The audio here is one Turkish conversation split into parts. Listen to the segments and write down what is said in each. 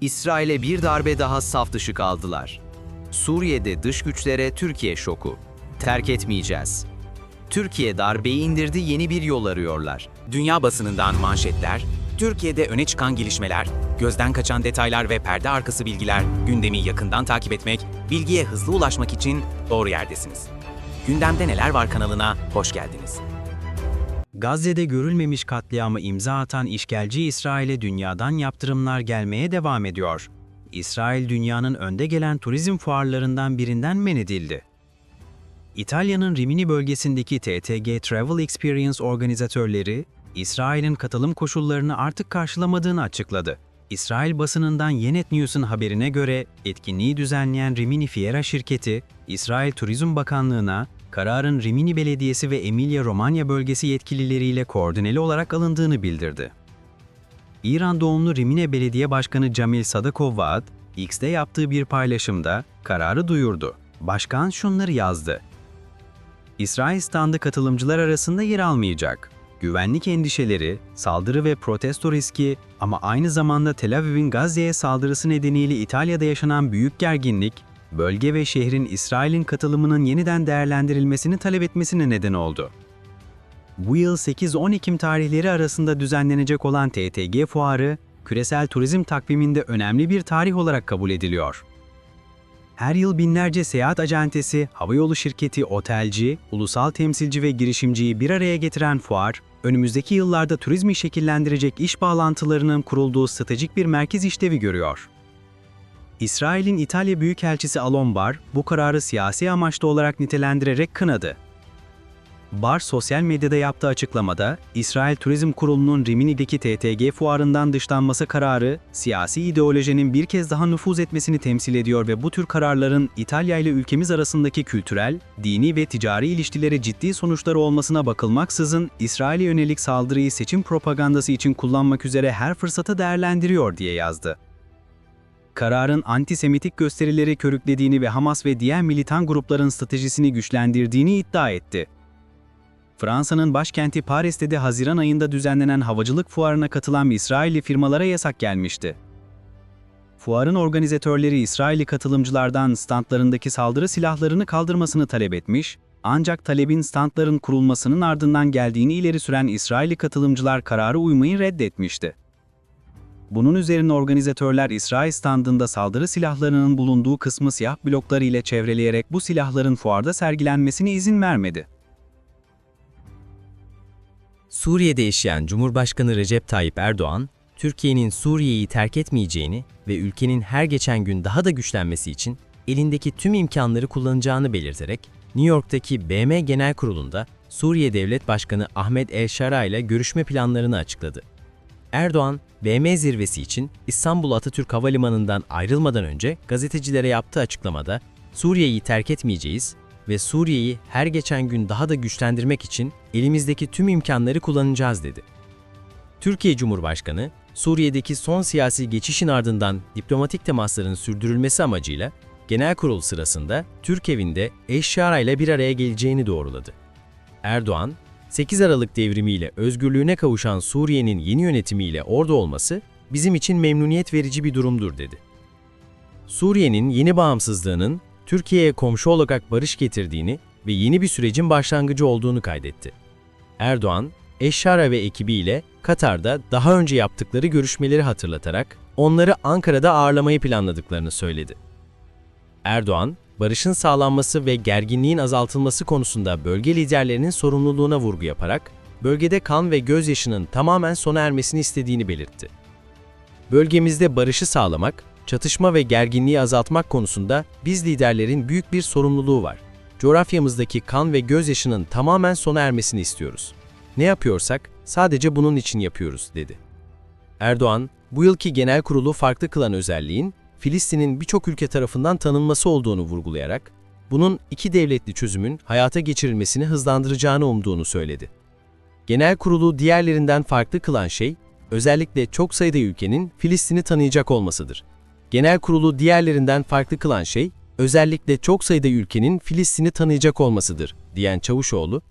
İsrail'e bir darbe daha saf dışı kaldılar. Suriye'de dış güçlere Türkiye şoku. Terk etmeyeceğiz. Türkiye darbeyi indirdi yeni bir yol arıyorlar. Dünya basınından manşetler, Türkiye'de öne çıkan gelişmeler, gözden kaçan detaylar ve perde arkası bilgiler, gündemi yakından takip etmek, bilgiye hızlı ulaşmak için doğru yerdesiniz. Gündemde Neler Var kanalına hoş geldiniz. Gazze'de görülmemiş katliamı imza atan işgalci İsrail'e dünyadan yaptırımlar gelmeye devam ediyor. İsrail dünyanın önde gelen turizm fuarlarından birinden men edildi. İtalya'nın Rimini bölgesindeki TTG Travel Experience organizatörleri, İsrail'in katılım koşullarını artık karşılamadığını açıkladı. İsrail basınından Yenet News'un haberine göre etkinliği düzenleyen Rimini Fiera şirketi, İsrail Turizm Bakanlığı'na kararın Rimini Belediyesi ve Emilia-Romanya bölgesi yetkilileriyle koordineli olarak alındığını bildirdi. İran doğumlu Rimine Belediye Başkanı Camil Sadakovaad, X'de yaptığı bir paylaşımda kararı duyurdu. Başkan şunları yazdı. İsrail standı katılımcılar arasında yer almayacak. Güvenlik endişeleri, saldırı ve protesto riski ama aynı zamanda Tel Aviv'in Gazze'ye saldırısı nedeniyle İtalya'da yaşanan büyük gerginlik, bölge ve şehrin İsrail'in katılımının yeniden değerlendirilmesini talep etmesine neden oldu. Bu yıl 8-10 Ekim tarihleri arasında düzenlenecek olan TTG fuarı, küresel turizm takviminde önemli bir tarih olarak kabul ediliyor. Her yıl binlerce seyahat acentesi, havayolu şirketi, otelci, ulusal temsilci ve girişimciyi bir araya getiren fuar, önümüzdeki yıllarda turizmi şekillendirecek iş bağlantılarının kurulduğu stratejik bir merkez işlevi görüyor. İsrail'in İtalya Büyükelçisi Alon Bar, bu kararı siyasi amaçlı olarak nitelendirerek kınadı. Bar sosyal medyada yaptığı açıklamada, İsrail Turizm Kurulu'nun Rimini'deki TTG fuarından dışlanması kararı, siyasi ideolojinin bir kez daha nüfuz etmesini temsil ediyor ve bu tür kararların İtalya ile ülkemiz arasındaki kültürel, dini ve ticari ilişkilere ciddi sonuçları olmasına bakılmaksızın, İsrail'e yönelik saldırıyı seçim propagandası için kullanmak üzere her fırsata değerlendiriyor diye yazdı kararın antisemitik gösterileri körüklediğini ve Hamas ve diğer militan grupların stratejisini güçlendirdiğini iddia etti. Fransa'nın başkenti Paris'te de Haziran ayında düzenlenen havacılık fuarına katılan İsrailli firmalara yasak gelmişti. Fuarın organizatörleri İsrailli katılımcılardan standlarındaki saldırı silahlarını kaldırmasını talep etmiş, ancak talebin standların kurulmasının ardından geldiğini ileri süren İsrailli katılımcılar kararı uymayı reddetmişti. Bunun üzerine organizatörler İsrail standında saldırı silahlarının bulunduğu kısmı siyah bloklar ile çevreleyerek bu silahların fuarda sergilenmesine izin vermedi. Suriye'de yaşayan Cumhurbaşkanı Recep Tayyip Erdoğan, Türkiye'nin Suriye'yi terk etmeyeceğini ve ülkenin her geçen gün daha da güçlenmesi için elindeki tüm imkanları kullanacağını belirterek, New York'taki BM Genel Kurulu'nda Suriye Devlet Başkanı Ahmet El-Şara ile görüşme planlarını açıkladı. Erdoğan, BM zirvesi için İstanbul Atatürk Havalimanı'ndan ayrılmadan önce gazetecilere yaptığı açıklamada Suriye'yi terk etmeyeceğiz ve Suriye'yi her geçen gün daha da güçlendirmek için elimizdeki tüm imkanları kullanacağız dedi. Türkiye Cumhurbaşkanı, Suriye'deki son siyasi geçişin ardından diplomatik temasların sürdürülmesi amacıyla genel kurul sırasında Türk evinde eşyara ile bir araya geleceğini doğruladı. Erdoğan, 8 Aralık devrimiyle özgürlüğüne kavuşan Suriye'nin yeni yönetimiyle orada olması bizim için memnuniyet verici bir durumdur dedi. Suriye'nin yeni bağımsızlığının Türkiye'ye komşu olarak barış getirdiğini ve yeni bir sürecin başlangıcı olduğunu kaydetti. Erdoğan, Eşşara ve ekibiyle Katar'da daha önce yaptıkları görüşmeleri hatırlatarak onları Ankara'da ağırlamayı planladıklarını söyledi. Erdoğan, barışın sağlanması ve gerginliğin azaltılması konusunda bölge liderlerinin sorumluluğuna vurgu yaparak, bölgede kan ve gözyaşının tamamen sona ermesini istediğini belirtti. Bölgemizde barışı sağlamak, çatışma ve gerginliği azaltmak konusunda biz liderlerin büyük bir sorumluluğu var. Coğrafyamızdaki kan ve gözyaşının tamamen sona ermesini istiyoruz. Ne yapıyorsak sadece bunun için yapıyoruz, dedi. Erdoğan, bu yılki genel kurulu farklı kılan özelliğin, Filistin'in birçok ülke tarafından tanınması olduğunu vurgulayarak, bunun iki devletli çözümün hayata geçirilmesini hızlandıracağını umduğunu söyledi. Genel kurulu diğerlerinden farklı kılan şey, özellikle çok sayıda ülkenin Filistin'i tanıyacak olmasıdır. Genel kurulu diğerlerinden farklı kılan şey, özellikle çok sayıda ülkenin Filistin'i tanıyacak olmasıdır, diyen Çavuşoğlu,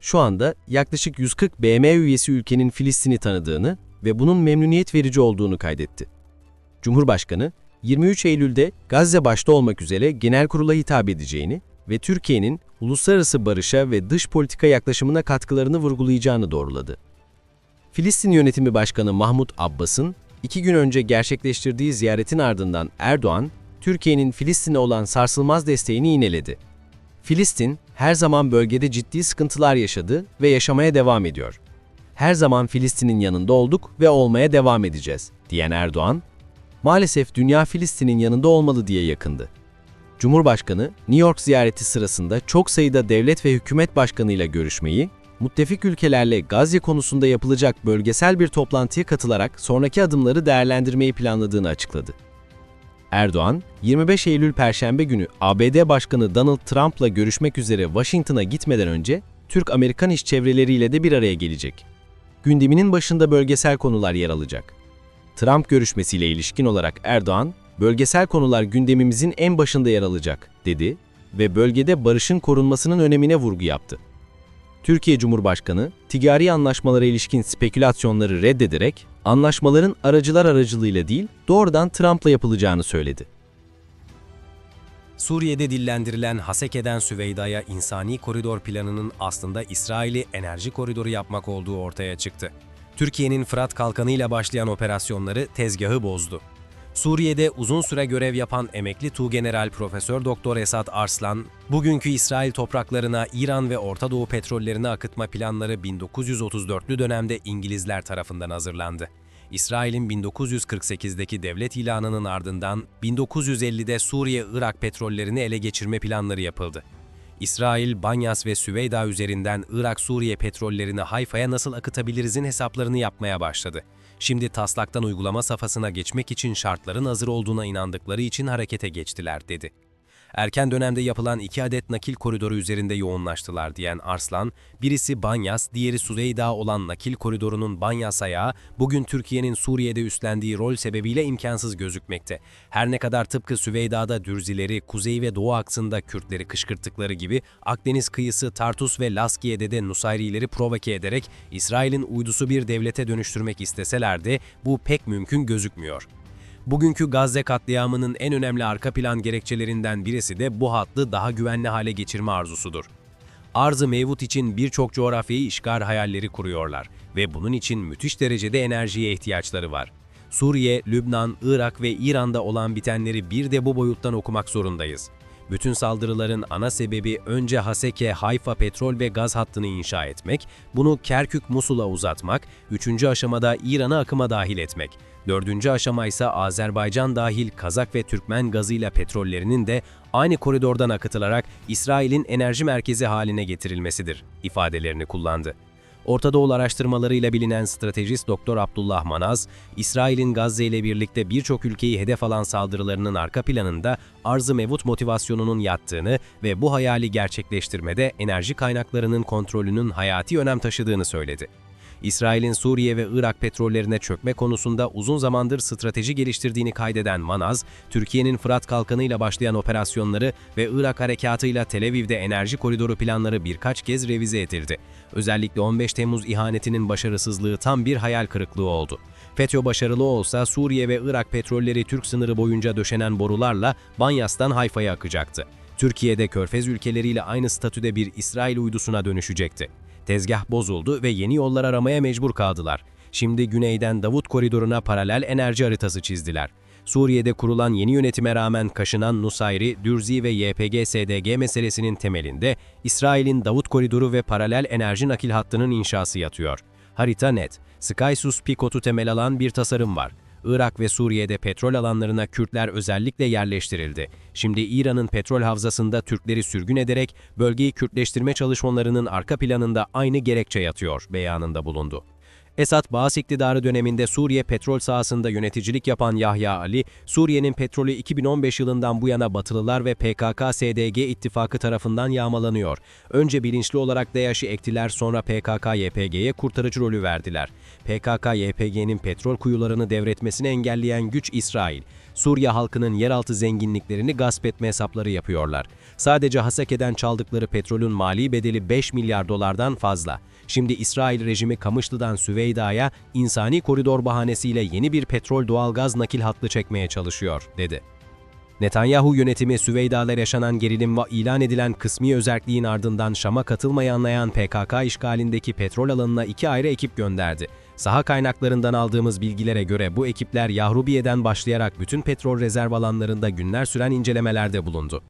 şu anda yaklaşık 140 BM üyesi ülkenin Filistin'i tanıdığını ve bunun memnuniyet verici olduğunu kaydetti. Cumhurbaşkanı, 23 Eylül'de Gazze başta olmak üzere genel kurula hitap edeceğini ve Türkiye'nin uluslararası barışa ve dış politika yaklaşımına katkılarını vurgulayacağını doğruladı. Filistin Yönetimi Başkanı Mahmut Abbas'ın iki gün önce gerçekleştirdiği ziyaretin ardından Erdoğan, Türkiye'nin Filistin'e olan sarsılmaz desteğini yineledi. Filistin, her zaman bölgede ciddi sıkıntılar yaşadı ve yaşamaya devam ediyor. Her zaman Filistin'in yanında olduk ve olmaya devam edeceğiz, diyen Erdoğan, maalesef dünya Filistin'in yanında olmalı diye yakındı. Cumhurbaşkanı, New York ziyareti sırasında çok sayıda devlet ve hükümet başkanıyla görüşmeyi, müttefik ülkelerle Gazze konusunda yapılacak bölgesel bir toplantıya katılarak sonraki adımları değerlendirmeyi planladığını açıkladı. Erdoğan, 25 Eylül Perşembe günü ABD Başkanı Donald Trump'la görüşmek üzere Washington'a gitmeden önce Türk-Amerikan iş çevreleriyle de bir araya gelecek. Gündeminin başında bölgesel konular yer alacak. Trump görüşmesiyle ilişkin olarak Erdoğan, bölgesel konular gündemimizin en başında yer alacak, dedi ve bölgede barışın korunmasının önemine vurgu yaptı. Türkiye Cumhurbaşkanı, ticari anlaşmalara ilişkin spekülasyonları reddederek, anlaşmaların aracılar aracılığıyla değil, doğrudan Trump'la yapılacağını söyledi. Suriye'de dillendirilen Haseke'den Süveyda'ya insani koridor planının aslında İsrail'i enerji koridoru yapmak olduğu ortaya çıktı. Türkiye'nin Fırat Kalkanı'yla başlayan operasyonları tezgahı bozdu. Suriye'de uzun süre görev yapan emekli Tuğgeneral Profesör Doktor Esat Arslan, bugünkü İsrail topraklarına İran ve Orta Doğu petrollerini akıtma planları 1934'lü dönemde İngilizler tarafından hazırlandı. İsrail'in 1948'deki devlet ilanının ardından 1950'de Suriye-Irak petrollerini ele geçirme planları yapıldı. İsrail, Banyas ve Süveyda üzerinden Irak-Suriye petrollerini Hayfa'ya nasıl akıtabilirizin hesaplarını yapmaya başladı. Şimdi taslaktan uygulama safhasına geçmek için şartların hazır olduğuna inandıkları için harekete geçtiler, dedi. Erken dönemde yapılan iki adet nakil koridoru üzerinde yoğunlaştılar diyen Arslan, birisi Banyas, diğeri Sudeyda olan nakil koridorunun Banyas ayağı, bugün Türkiye'nin Suriye'de üstlendiği rol sebebiyle imkansız gözükmekte. Her ne kadar tıpkı Süveyda'da Dürzileri, Kuzey ve Doğu aksında Kürtleri kışkırttıkları gibi, Akdeniz kıyısı Tartus ve Laskiye'de de Nusayrileri provoke ederek İsrail'in uydusu bir devlete dönüştürmek isteseler de bu pek mümkün gözükmüyor. Bugünkü Gazze katliamının en önemli arka plan gerekçelerinden birisi de bu hattı daha güvenli hale getirme arzusudur. Arz-ı mevut için birçok coğrafyayı işgal hayalleri kuruyorlar ve bunun için müthiş derecede enerjiye ihtiyaçları var. Suriye, Lübnan, Irak ve İran'da olan bitenleri bir de bu boyuttan okumak zorundayız. Bütün saldırıların ana sebebi önce Haseke, Hayfa petrol ve gaz hattını inşa etmek, bunu Kerkük Musul'a uzatmak, üçüncü aşamada İran'ı akıma dahil etmek. Dördüncü aşama ise Azerbaycan dahil Kazak ve Türkmen gazıyla petrollerinin de aynı koridordan akıtılarak İsrail'in enerji merkezi haline getirilmesidir ifadelerini kullandı. Orta Doğu araştırmalarıyla bilinen stratejist Doktor Abdullah Manaz, İsrail'in Gazze ile birlikte birçok ülkeyi hedef alan saldırılarının arka planında arz-ı mevut motivasyonunun yattığını ve bu hayali gerçekleştirmede enerji kaynaklarının kontrolünün hayati önem taşıdığını söyledi. İsrail'in Suriye ve Irak petrollerine çökme konusunda uzun zamandır strateji geliştirdiğini kaydeden Manaz, Türkiye'nin Fırat Kalkanı'yla başlayan operasyonları ve Irak harekatıyla Tel Aviv'de enerji koridoru planları birkaç kez revize edildi. Özellikle 15 Temmuz ihanetinin başarısızlığı tam bir hayal kırıklığı oldu. FETÖ başarılı olsa Suriye ve Irak petrolleri Türk sınırı boyunca döşenen borularla Banyas'tan Hayfa'ya akacaktı. Türkiye'de Körfez ülkeleriyle aynı statüde bir İsrail uydusuna dönüşecekti. Tezgah bozuldu ve yeni yollar aramaya mecbur kaldılar. Şimdi güneyden Davut koridoruna paralel enerji haritası çizdiler. Suriye'de kurulan yeni yönetime rağmen kaşınan Nusayri, Dürzi ve YPG-SDG meselesinin temelinde İsrail'in Davut koridoru ve paralel enerji nakil hattının inşası yatıyor. Harita net. Skysus Picot'u temel alan bir tasarım var. Irak ve Suriye'de petrol alanlarına Kürtler özellikle yerleştirildi. Şimdi İran'ın petrol havzasında Türkleri sürgün ederek bölgeyi Kürtleştirme çalışmalarının arka planında aynı gerekçe yatıyor beyanında bulundu. Esad Baas iktidarı döneminde Suriye petrol sahasında yöneticilik yapan Yahya Ali, Suriye'nin petrolü 2015 yılından bu yana Batılılar ve PKK-SDG ittifakı tarafından yağmalanıyor. Önce bilinçli olarak DAEŞ'i ektiler sonra PKK-YPG'ye kurtarıcı rolü verdiler. PKK-YPG'nin petrol kuyularını devretmesini engelleyen güç İsrail. Suriye halkının yeraltı zenginliklerini gasp etme hesapları yapıyorlar. Sadece Haseke'den çaldıkları petrolün mali bedeli 5 milyar dolardan fazla. Şimdi İsrail rejimi Kamışlı'dan Süveyda'ya insani koridor bahanesiyle yeni bir petrol doğalgaz nakil hattı çekmeye çalışıyor, dedi. Netanyahu yönetimi Süveyda'da yaşanan gerilim ve ilan edilen kısmi özerkliğin ardından Şam'a katılmayı anlayan PKK işgalindeki petrol alanına iki ayrı ekip gönderdi. Saha kaynaklarından aldığımız bilgilere göre bu ekipler Yahrubiye'den başlayarak bütün petrol rezerv alanlarında günler süren incelemelerde bulundu.